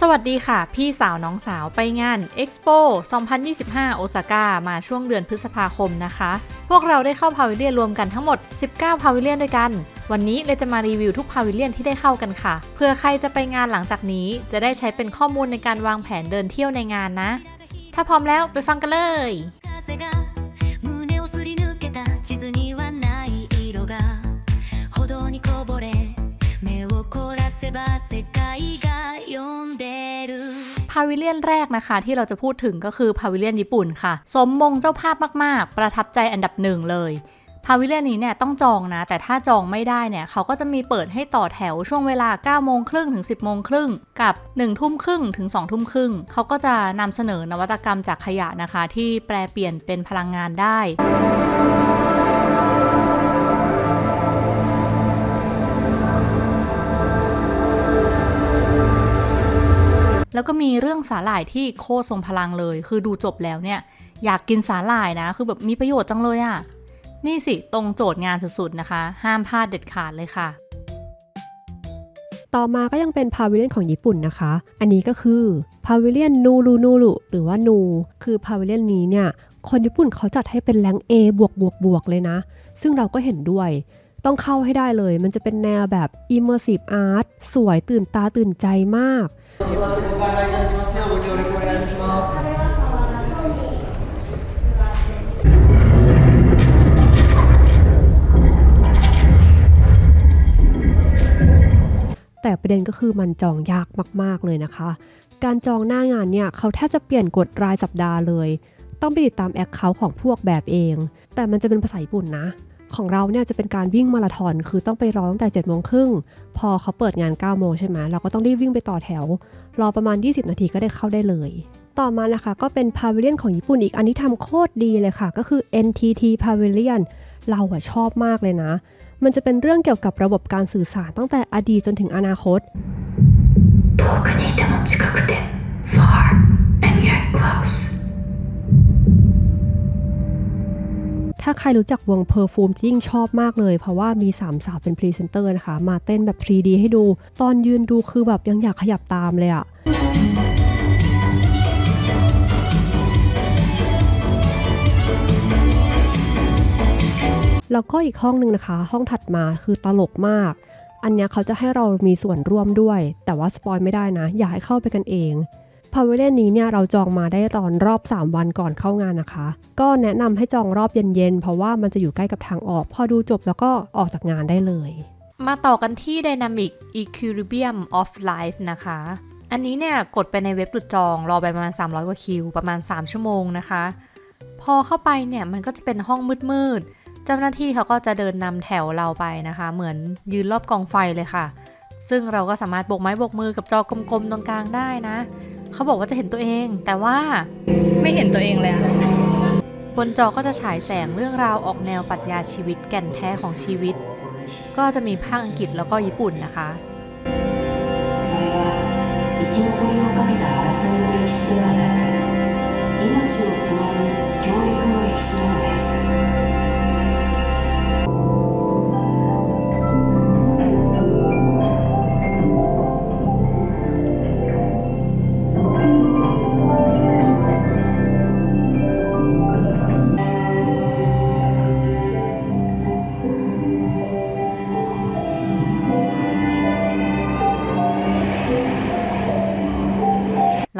สวัสดีค่ะ พี่สาวน้องสาวไปงาน Expo 2025 โอซาก้ามาช่วงเดือนพฤษภาคมนะคะ พวกเราได้เข้าพาวิเลียนรวมกันทั้งหมด 19 พาวิเลียนด้วยกัน วันนี้เลยจะมารีวิวทุกพาวิเลียนที่ได้เข้ากันค่ะ เพื่อใครจะไปงานหลังจากนี้ จะได้ใช้เป็นข้อมูลในการวางแผนเดินเที่ยวในงานนะ ถ้าพร้อมแล้วไปฟังกันเลย 風が胸をすり抜けた地図にはない色が歩道にこぼれ目を凝らせば世界が呼んでる พาวิเลียนแรกนะคะ ที่เราจะพูดถึงก็คือพาวิเลียนญี่ปุ่นค่ะ สมมงเจ้าภาพมากๆ ประทับใจอันดับหนึ่งเลยพาวิเลียนนี้เนี่ยต้องจองนะ แต่ถ้าจองไม่ได้เนี่ย เขาก็จะมีเปิดให้ต่อแถวช่วงเวลา 9 โมงครึ่งถึง 10 โมงครึ่ง กับ 1 ทุ่มครึ่งถึง 2 ทุ่มครึ่ง เขาก็จะนำเสนอนวัตกรรมจากขยะนะคะ ที่แปลเปลี่ยนเป็นพลังงานได้ แล้วก็มีเรื่องสาหร่ายที่โคตรทรงพลังเลย คือดูจบแล้วเนี่ย อยากกินสาหร่ายนะ คือแบบมีประโยชน์จังเลยอะ่ะ นี่สิตรงโจทย์งานสุดๆนะคะ ห้ามพลาดเด็ดขาดเลยค่ะ ต่อมาก็ยังเป็นพาวิเลียนของญี่ปุ่นนะคะ อันนี้ก็คือพาวิเลียนนูรูนูรุหรือว่านู คือพาวิเลียนนี้เนี่ย คนญี่ปุ่นเขาจัดให้เป็นแรง A บวกบวกบวกเลยนะ ซึ่งเราก็เห็นด้วยต้องเข้าให้ได้เลย มันจะเป็นแนวแบบ immersive art สวยตื่นตาตื่นใจมาก ご協力お願いいたします。 แต่ประเด็นก็คือมันจองยากมาก ๆ เลยนะคะ การจองหน้างานเนี่ยเขาแทบจะเปลี่ยนกฎรายสัปดาห์เลย ต้องไปติดตามแอคเคาท์ของพวกแบบเอง แต่มันจะเป็นภาษาญี่ปุ่นนะ ของเราเนี่ยจะเป็นการวิ่งมาราธอน คือต้องไปรอตั้งแต่7จ็ดโมงครึ่ง พอเขาเปิดงาน9ก้าโมงใช่ไหมเราก็ต้องรีบวิ่งไปต่อแถว รอประมาณ 20 นาทีก็ได้เข้าได้เลย ต่อมานะคะก็เป็นพาวิเลียนของญี่ปุ่นอีกอันที่ทำโคตรดีเลยค่ะ ก็คือ NTT Pavilion เราอะชอบมากเลยนะ มันจะเป็นเรื่องเกี่ยวกับระบบการสื่อสารตั้งแต่อดีตจนถึงอนาคต 遠くにいても近くて าใครรู้จักวงเพอร์ฟูมยิ่งชอบมากเลย เพราะว่ามีสามสาวเป็นพรีเซนเตอร์นะคะ มาเต้นแบบ 3D ให้ดู ตอนยืนดูคือแบบยังอยากขยับตามเลยอะแล้วก็อีกห้องหนึ่งนะคะ ห้องถัดมาคือตลกมาก อันเนี้ยเขาจะให้เรามีส่วนร่วมด้วย แต่ว่าสปอยไม่ได้นะ อยากให้เข้าไปกันเอง พาวิเลียนนี้เนี่ยเราจองมาได้ตอนรอบ 3 วันก่อนเข้างานนะคะ ก็แนะนำให้จองรอบเย็นๆ เพราะว่ามันจะอยู่ใกล้กับทางออก พอดูจบแล้วก็ออกจากงานได้เลย มาต่อกันที่ Dynamic Equilibrium of Life นะคะ อันนี้เนี่ยกดไปในเว็บหลุดจองรอไปประมาณ 300 กว่าคิว ประมาณ 3 ชั่วโมงนะคะ พอเข้าไปเนี่ยมันก็จะเป็นห้องมืดๆ เจ้าหน้าที่เขาก็จะเดินนำแถวเราไปนะคะ เหมือนยืนรอบกองไฟเลยค่ะ ซึ่งเราก็สามารถโบกไม้โบกมือกับจอกลมๆตรงกลางได้นะ เขาบอกว่าจะเห็นตัวเอง แต่ว่าไม่เห็นตัวเองเลยอะบนจอก็จะฉายแสงเรื่องราวออกแนวปรัชญาชีวิตแก่นแท้ของชีวิต ก็จะมีภาคอังกฤษแล้วก็ญี่ปุ่นนะคะ それは生き残りをかけた争いの歴史ではなく命をつなぐ協力の歴史なの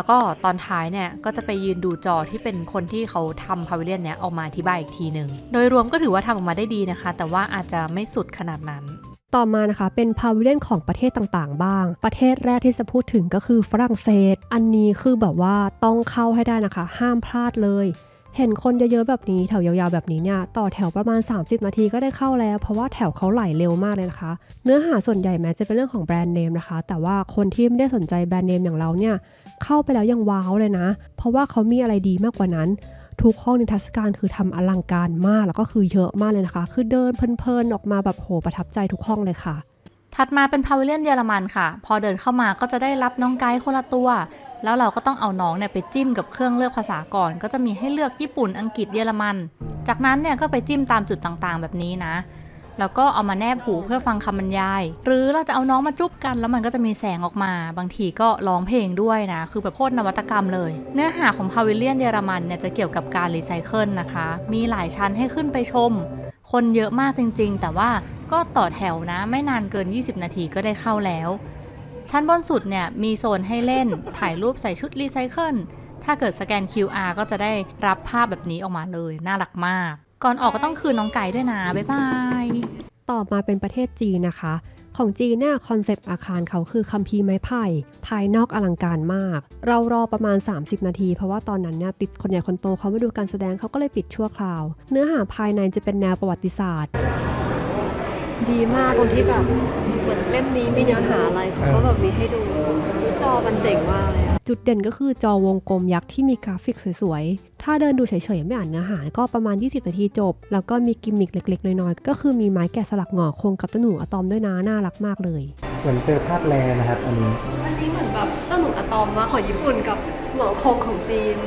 แล้วก็ตอนท้ายเนี่ยก็จะไปยืนดูจอที่เป็นคนที่เขาทำพาวิเลียนเนี้ยออกมาอธิบายอีกทีหนึ่งโดยรวมก็ถือว่าทำออกมาได้ดีนะคะ แต่ว่าอาจจะไม่สุดขนาดนั้นต่อมานะคะเป็นพาวิเลียนของประเทศต่างๆ บ้าง ประเทศแรกที่จะพูดถึงก็คือฝรั่งเศส อันนี้คือแบบว่าต้องเข้าให้ได้นะคะ ห้ามพลาดเลย เห็นคนเยอะๆแบบนี้แถวยาวๆแบบนี้เนี่ยต่อแถวประมาณ 30 นาทีก็ได้เข้าแล้ว เพราะว่าแถวเขาไหลเร็วมากเลยนะคะ เนื้อหาส่วนใหญ่แม้จะเป็นเรื่องของแบรนด์เนมนะคะ แต่ว่าคนที่ไม่ได้สนใจแบรนด์เนมอย่างเราเนี่ยเข้าไปแล้วยังว้าวเลยนะ เพราะว่าเขามีอะไรดีมากกว่านั้น ทุกห้องนิทรรศการคือทำอลังการมากแล้วก็คือเยอะมากเลยนะคะ คือเดินเพลินๆออกมาแบบโหประทับใจทุกห้องเลยค่ะถัดมาเป็นพาวิเลียนเยอรมันค่ะ พอเดินเข้ามาก็จะได้รับน้องไกด์คนละตัว แล้วเราก็ต้องเอาน้องเนี่ยไปจิ้มกับเครื่องเลือกภาษาก่อน ก็จะมีให้เลือกญี่ปุ่นอังกฤษเยอรมัน จากนั้นเนี่ยก็ไปจิ้มตามจุดต่างๆ แบบนี้นะ แล้วก็เอามาแนบหูเพื่อฟังคำบรรยาย หรือเราจะเอาน้องมาจุ๊บกัน แล้วมันก็จะมีแสงออกมา บางทีก็ร้องเพลงด้วยนะ คือแบบโคตรนวัตกรรมเลย เนื้อหาของพาวิเลียนเยอรมันเนี่ยจะเกี่ยวกับการรีไซเคิลนะคะ มีหลายชั้นให้ขึ้นไปชม คนเยอะมากจริง ๆ แต่ว่าก็ต่อแถวนะไม่นานเกิน 20 นาทีก็ได้เข้าแล้ว ชั้นบนสุดเนี่ยมีโซนให้เล่นถ่ายรูปใส่ชุดรีไซเคิลถ้าเกิดสแกน QR ก็จะได้รับภาพแบบนี้ออกมาเลย น่ารักมาก ก่อนออกก็ต้องคืนน้องไก่ด้วยนะ บ๊ายบาย ต่อมาเป็นประเทศจีนนะคะ ของจีนเนี่ยคอนเซปต์อาคารเขาคือคัมภีร์ไม้ไผ่ภายนอกอลังการมาก เรารอประมาณ 30 นาที เพราะว่าตอนนั้นเนี่ยติดคนใหญ่คนโตเขามาดูการแสดงเขาก็เลยปิดชั่วคราว เนื้อหาภายในจะเป็นแนวประวัติศาสตร์ ดีมากตรงที่แบบ เหมือนเล่มนี้มีเนื้อหาอะไรเขาก็แบบมีให้ดูจอมันเจ๋งมากเลยอะจุดเด่นก็คือจอวงกลมยักษ์ที่มีกราฟิกสวยๆ ถ้าเดินดูเฉยๆ ไม่อ่านเนื้อหาก็ประมาณ 20 นาทีจบ แล้วก็มีกิมมิคเล็ก ๆ น้อยๆ ก็คือมีไม้แกะสลักหงอกคงกับเจ้าหนูอะตอมด้วยนะน่ารักมากเลย เหมือนเจอภาพแลนะครับ อันนี้ อันนี้เหมือนแบบเจ้าหนูอะตอมมาของญี่ปุ่นกับหงอกคงของจีน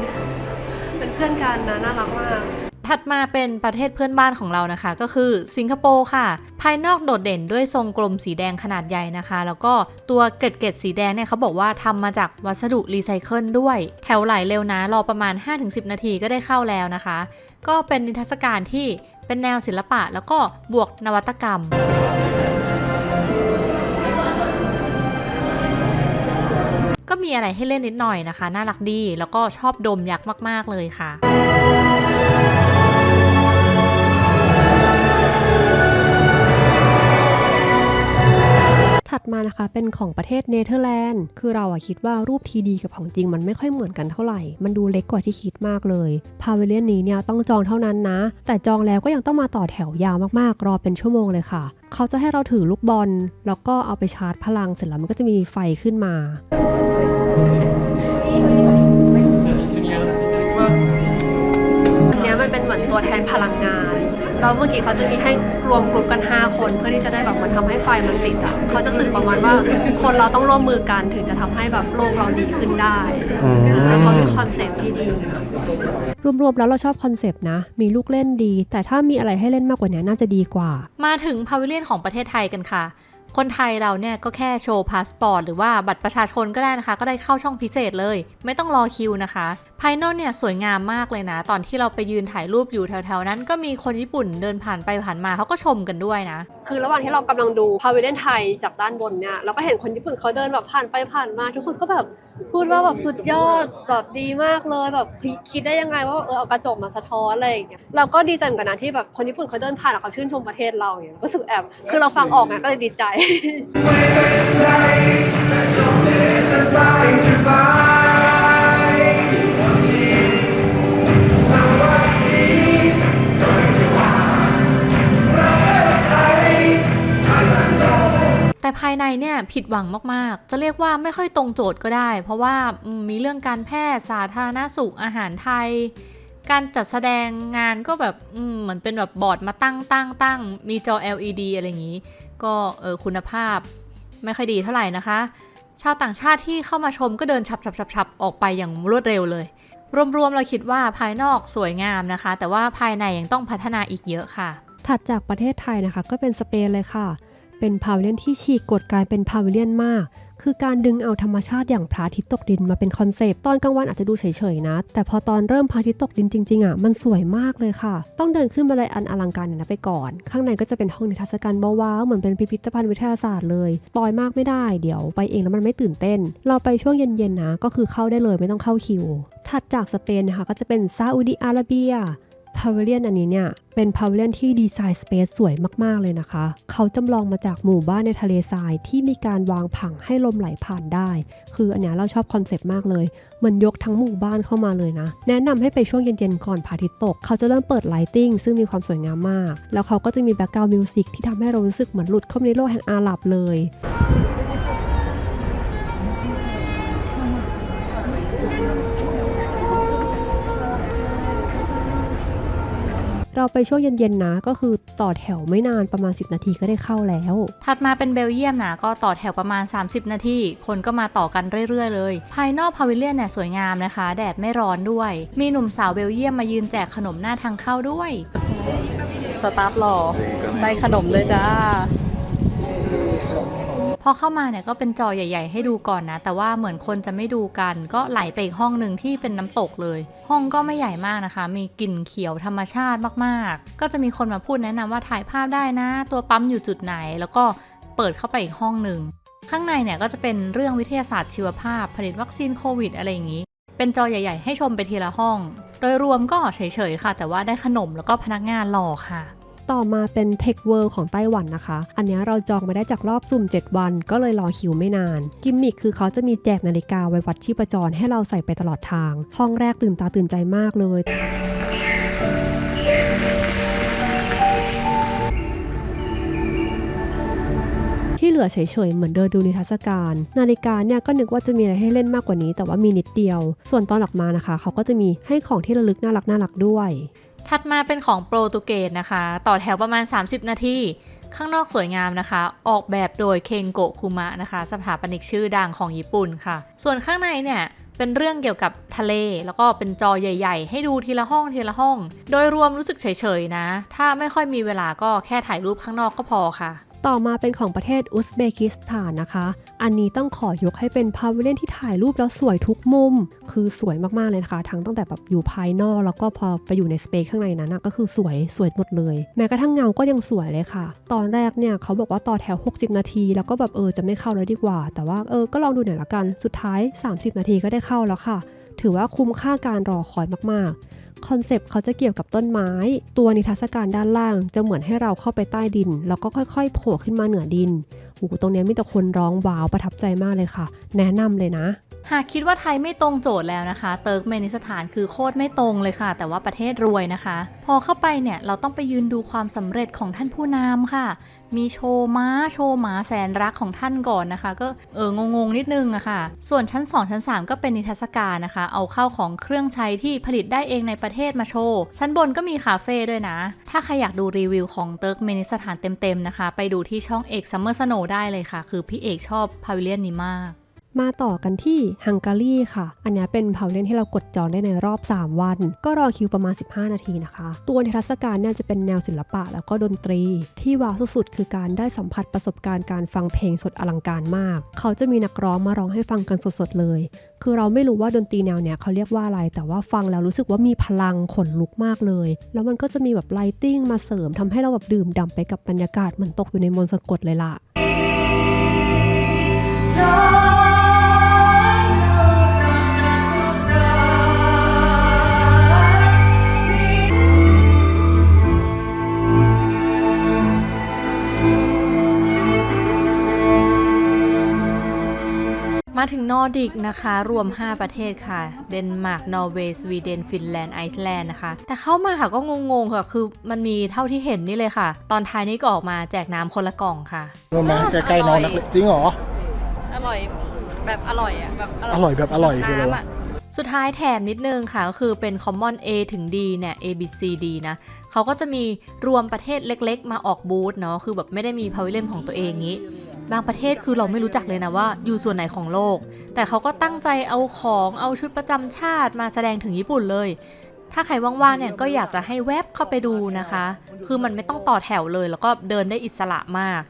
เป็นเพื่อนกันนะน่ารักมาก ถัดมาเป็นประเทศเพื่อนบ้านของเรานะคะ ก็คือสิงคโปร์ค่ะ ภายนอกโดดเด่นด้วยทรงกลมสีแดงขนาดใหญ่นะคะ แล้วก็ตัวเกล็ดเกล็ดสีแดงเนี่ยเขาบอกว่าทำมาจากวัสดุรีไซเคิลด้วย แถวไหลเร็วนะ รอประมาณ 5-10 นาทีก็ได้เข้าแล้วนะคะ ก็เป็นนิทรรศการที่เป็นแนวศิลปะแล้วก็บวกนวัตกรรมก็มีอะไรให้เล่นนิดหน่อยนะคะ น่ารักดี แล้วก็ชอบดมยักษ์มาก ๆ เลยค่ะ ถัดมานะคะเป็นของประเทศเนเธอร์แลนด์ คือเราอะคิดว่ารูปทีดีกับของจริงมันไม่ค่อยเหมือนกันเท่าไหร่ มันดูเล็กกว่าที่คิดมากเลย พาเวเลียนนี้เนี่ยต้องจองเท่านั้นนะ แต่จองแล้วก็ยังต้องมาต่อแถวยาวมากๆ รอเป็นชั่วโมงเลยค่ะ เขาจะให้เราถือลูกบอล แล้วก็เอาไปชาร์จพลังเสร็จแล้วมันก็จะมีไฟขึ้นมาอันนี้มันเป็นเหมือนตัวแทนพลังงาน แล้วเมื่อกี้เขาจะมีให้รวมกลุ่มกัน 5 คนเพื่อที่จะได้แบบมันทำให้ไฟมันติดอะเขาจะสื่อประมาณว่าคนเราต้องร่วมมือกันถึงจะทำให้แบบโลกเราดีขึ้นได้แล้วเขามีคอนเซ็ปต์ที่ดี รวมๆแล้วเราชอบคอนเซปต์นะ มีลูกเล่นดี แต่ถ้ามีอะไรให้เล่นมากกว่านี้น่าจะดีกว่า มาถึงพาวิเลียนของประเทศไทยกันค่ะ คนไทยเราเนี่ยก็แค่โชว์พาสปอร์ตหรือว่าบัตรประชาชนก็ได้นะคะ ก็ได้เข้าช่องพิเศษเลย ไม่ต้องรอคิวนะคะ ภายนอกเนี่ยสวยงามมากเลยนะ ตอนที่เราไปยืนถ่ายรูปอยู่แถวๆนั้น ก็มีคนญี่ปุ่นเดินผ่านไปผ่านมาเขาก็ชมกันด้วยนะคือระหว่างที่เรากำลังดูพาวิเลียนไทยจากด้านบนเนี่ยเราก็เห็นคนญี่ปุ่นเขาเดินแบบผ่านไปผ่านมา ทุกคนก็แบบพูดว่าแบบสุดยอดแบบดีมากเลยแบบคิดได้ยังไงว่าเออเอากระจกมาสะท้อนอะไรอย่างเงี้ยเราก็ดีใจเหมือนกันนะที่แบบคนญี่ปุ่นเขาเดินผ่านแล้วเขาชื่นชมประเทศเราอย่างเงี้ยก็รู้สึกแอบคือเราฟังออกไงก็เลยดีใจ แต่ภายในเนี่ยผิดหวังมากๆ จะเรียกว่าไม่ค่อยตรงโจทย์ก็ได้ เพราะว่ามีเรื่องการแพทย์สาธารณสุขอาหารไทย การจัดแสดงงานก็แบบเหมือนเป็นแบบบอร์ดมาตั้งตั้งตั้งมีจอ LED อะไรอย่างนี้ ก็เออคุณภาพไม่ค่อยดีเท่าไหร่นะคะ ชาวต่างชาติที่เข้ามาชมก็เดินฉับฉับฉับฉับออกไปอย่างรวดเร็วเลย รวมๆเราคิดว่าภายนอกสวยงามนะคะ แต่ว่าภายในยังต้องพัฒนาอีกเยอะค่ะ ถัดจากประเทศไทยนะคะ ก็เป็นสเปนเลยค่ะ เป็นพาวเลียนที่ฉีกกฎการเป็นพาวเลียนมาก คือการดึงเอาธรรมชาติอย่างพระอาทิตย์ตกดินมาเป็นคอนเซปต์ตอนกลางวันอาจจะดูเฉยๆนะ แต่พอตอนเริ่มพระอาทิตย์ตกดินจริงๆอะมันสวยมากเลยค่ะ ต้องเดินขึ้นบันไดอันอลังการเนี่ยนะไปก่อน ข้างในก็จะเป็นห้องนิทรรศการว้าๆเหมือนเป็นพิพิธภัณฑ์วิทยาศาสตร์เลยปลอยมากไม่ได้เดี๋ยวไปเองแล้วมันไม่ตื่นเต้น เราไปช่วงเย็นๆนะก็คือเข้าได้เลยไม่ต้องเข้าคิวถัดจากสเปนนะคะก็จะเป็นซาอุดิอาระเบีย พาวิเลียนอันนี้เนี่ย เป็นพาวิเลียนที่ดีไซน์สเปซสวยมาก ๆ เลยนะคะ เขาจำลองมาจากหมู่บ้านในทะเลทรายที่มีการวางผังให้ลมไหลผ่านได้ คืออันนี้เราชอบคอนเซปต์มากเลยมือนยกทั้งหมู่บ้านเข้ามาเลยนะ แนะนำให้ไปช่วงเย็น ๆ ก่อนพระอาทิตย์ตก เขาจะเริ่มเปิดไลติ้งซึ่งมีความสวยงามมาก แล้วเขาก็จะมีแบ็กกราวด์มิวสิกที่ทำให้เรารู้สึกเหมือนหลุดเข้าในโลกแห่งอาหรับเลย เราไปช่วงเย็นๆนะก็คือต่อแถวไม่นานประมาณ 10 นาทีก็ได้เข้าแล้ว ถัดมาเป็นเบลเยียมนะก็ต่อแถวประมาณ 30 นาที คนก็มาต่อกันเรื่อยๆ เลย ภายนอกพาวิเลียนเนี่ยสวยงามนะคะ แดดไม่ร้อนด้วย มีหนุ่มสาวเบลเยียมมายืนแจกขนมหน้าทางเข้าด้วยサสตาฟรอได้ขนมเลยจ้า พอเข้ามาเนี่ยก็เป็นจอใหญ่ ๆ ให้ดูก่อนนะ แต่ว่าเหมือนคนจะไม่ดูกัน ก็ไหลไปอีกห้องหนึ่งที่เป็นน้ำตกเลย ห้องก็ไม่ใหญ่มากนะคะ มีกลิ่นเขียวธรรมชาติมากๆ ก็จะมีคนมาพูดแนะนำว่าถ่ายภาพได้นะ ตัวปั๊มอยู่จุดไหน แล้วก็เปิดเข้าไปอีกห้องหนึ่งข้างในเนี่ยก็จะเป็นเรื่องวิทยาศาสตร์ชีวภาพ ผลิตวัคซีนโควิดอะไรอย่างนี้ เป็นจอใหญ่ ๆ ให้ชมไปทีละห้อง โดยรวมก็เฉยๆค่ะ แต่ว่าได้ขนมแล้วก็พนักงานหล่อค่ะ ต่อมาเป็น Tech World ของไต้หวันนะคะ อันนี้เราจองมาได้จากรอบสุ่ม 7 วัน ก็เลยรอคิวไม่นาน กิมมิคคือเขาจะมีแจกนาฬิกาไว้วัดชีพจรให้เราใส่ไปตลอดทาง ห้องแรกตื่นตาตื่นใจมากเลยที่เหลือเฉยๆ เหมือนเดินดูนิทรรศการ นาฬิกาเนี่ยก็นึกว่าจะมีอะไรให้เล่นมากกว่านี้ แต่ว่ามีนิดเดียว ส่วนตอนออกมานะคะ เขาก็จะมีให้ของที่ระลึกน่ารักน่ารักด้วย ถัดมาเป็นของโปรตุเกสนะคะ ต่อแถวประมาณ 30 นาที ข้างนอกสวยงามนะคะ ออกแบบโดยเคงโกคุมะนะคะ สถาปนิกชื่อดังของญี่ปุ่นค่ะ ส่วนข้างในเนี่ยเป็นเรื่องเกี่ยวกับทะเล แล้วก็เป็นจอใหญ่ ๆ ให้ดูทีละห้องทีละห้อง โดยรวมรู้สึกเฉยๆนะ ถ้าไม่ค่อยมีเวลาก็แค่ถ่ายรูปข้างนอกก็พอค่ะ ต่อมาเป็นของประเทศอุซเบกิสถานนะคะ อันนี้ต้องขอยกให้เป็นพาวิเลียนที่ถ่ายรูปแล้วสวยทุกมุม คือสวยมากๆเลยนะคะ ทั้งตั้งแต่แบบอยู่ภายนอกแล้วก็พอไปอยู่ในสเปซข้างในนั้นนะก็คือสวยสวยหมดเลย แม้กระทั่งเงาก็ยังสวยเลยค่ะ ตอนแรกเนี่ยเขาบอกว่าต่อแถว 60 นาที แล้วก็แบบเออจะไม่เข้าแล้วดีกว่า แต่ว่าเออก็ลองดูหน่อยละกัน สุดท้าย 30 นาทีก็ได้เข้าแล้วค่ะ ถือว่าคุ้มค่าการรอคอยมากๆ คอนเซปต์เขาจะเกี่ยวกับต้นไม้ ตัวนิทรรศการด้านล่างจะเหมือนให้เราเข้าไปใต้ดิน แล้วก็ค่อยๆโผล่ขึ้นมาเหนือดินโอ้โหตรงนี้มีแต่คนร้องว้าวประทับใจมากเลยค่ะ แนะนำเลยนะ หากคิดว่าไทยไม่ตรงโจทย์แล้วนะคะ เติร์กเมนิสถานคือโคตรไม่ตรงเลยค่ะ แต่ว่าประเทศรวยนะคะ พอเข้าไปเนี่ยเราต้องไปยืนดูความสำเร็จของท่านผู้นำค่ะ มีโชว์ม้าโชว์หมาแสนรักของท่านก่อนนะคะ ก็เอองงๆนิดนึงอะค่ะ ส่วนชั้น 2 ชั้น 3 ก็เป็นนิทรรศการนะคะ เอาเข้าของเครื่องใช้ที่ผลิตได้เองในประเทศมาโชว์ ชั้นบนก็มีคาเฟ่ด้วยนะ ถ้าใครอยากดูรีวิวของเติร์กเมนิสถานเต็มๆนะคะ ไปดูที่ช่องเอกซัมเมอร์สโนได้เลยค่ะ คือพี่เอกชอบพาวิเลียนนี้มาก มาต่อกันที่ฮังการีค่ะ อันนี้เป็นพาวิเลียนที่เรากดจองได้ในรอบ 3 วัน ก็รอคิวประมาณ 15 นาทีนะคะ ตัวนิทรรศการเนี่ยจะเป็นแนวศิลปะแล้วก็ดนตรี ที่ว้าวสุดๆ คือการได้สัมผัสประสบการณ์การฟังเพลงสดอลังการมาก เขาจะมีนักร้องมาร้องให้ฟังกันสดๆเลย คือเราไม่รู้ว่าดนตรีแนวเนี้ยเขาเรียกว่าอะไร แต่ว่าฟังแล้วรู้สึกว่ามีพลังขนลุกมากเลย แล้วมันก็จะมีแบบไลติ้งมาเสริมทำให้เราแบบดื่มด่ำไปกับบรรยากาศเหมือนตกอยู่ในมนต์สะกดเลยล่ะ มาถึงนอร์ดิกนะคะ รวม 5 ประเทศค่ะ เดนมาร์ก นอร์เวย์ สวีเดน ฟินแลนด์ ไอซ์แลนด์นะคะ แต่เข้ามาค่ะก็งงๆค่ะ คือมันมีเท่าที่เห็นนี่เลยค่ะ ตอนท้ายนี้ก็ออกมาแจกน้ำคนละกล่องค่ะรู้ไหมใกล้ๆน้องนักเรียนจริงเหรอ อร่อยแบบอร่อยอะแบบอร่อยแบบอร่อยคืออะไรวะสุดท้ายแถมนิดนึงค่ะ ก็คือเป็น Common A ถึง D เนี่ย A B C D นะเขาก็จะมีรวมประเทศเล็กๆ มาออกบูธเนาะคือแบบไม่ได้มีพาวิเลียนของตัวเองงี้ บางประเทศคือเราไม่รู้จักเลยนะว่า อยู่ส่วนไหนของโลก แต่เขาก็ตั้งใจเอาของเอาชุดประจำชาติมาแสดงถึงญี่ปุ่นเลย ถ้าใครว่างๆเนี่ยก็อยากจะให้แวบเข้าไปดูนะคะ คือมันไม่ต้องต่อแถวเลย แล้วก็เดินได้อิสระมาก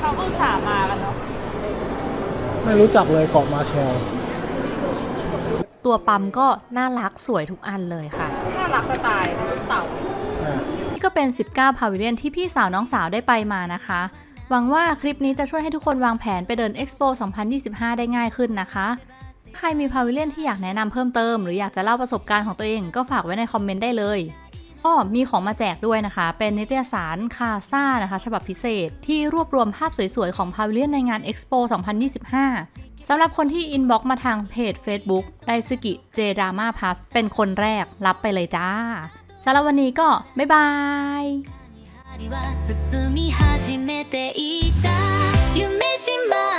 เขาก็สามากันเนาะไม่รู้จักเลยเกาะมาแชลตัวปั๊มก็น่ารักสวยทุกอันเลยค่ะ น่ารักสไตล์เต่าอ่านี่ก็เป็น 19 พาวิเลียนที่พี่สาวน้องสาวได้ไปมานะคะ หวังว่าคลิปนี้จะช่วยให้ทุกคนวางแผนไปเดิน Expo 2025 ได้ง่ายขึ้นนะคะ ใครมีพาวิเลียนที่อยากแนะนำเพิ่มเติม หรืออยากจะเล่าประสบการณ์ของตัวเองก็ฝากไว้ในคอมเมนต์ได้เลยอ้อมีของมาแจกด้วยนะคะ เป็นนิตยสารคาซ่านะคะ ฉบับพิเศษที่รวบรวมภาพสวยๆ ของพาวิเลียนในงาน Expo 2025 สำหรับคนที่อินบ็อกมาทางเพจ Facebook ไดซึกิเจดราม่าพัสเป็นคนแรกรับไปเลยจ้าสำหรับวันนี้ก็ บ๊ายบาย は進み始めていた。夢島